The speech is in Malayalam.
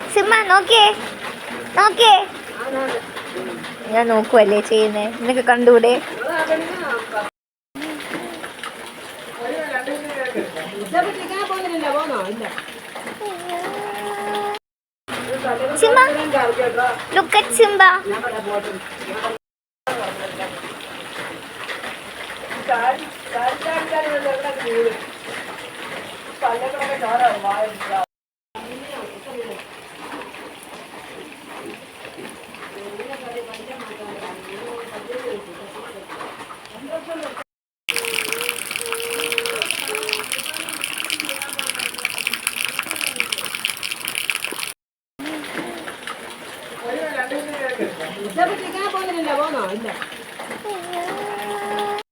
സിമ്മ നോക്കിയേ നോക്കിയേ ഞാൻ നോക്കുവല്ലേ ചെയ്യുന്നേ നിനക്ക് കണ്ടൂടെ ഇല്ല പോന്നോ ഇല്ല സിംബ? Look at Simba. പോകുന്നില്ല പോന്നോ ഇല്ല.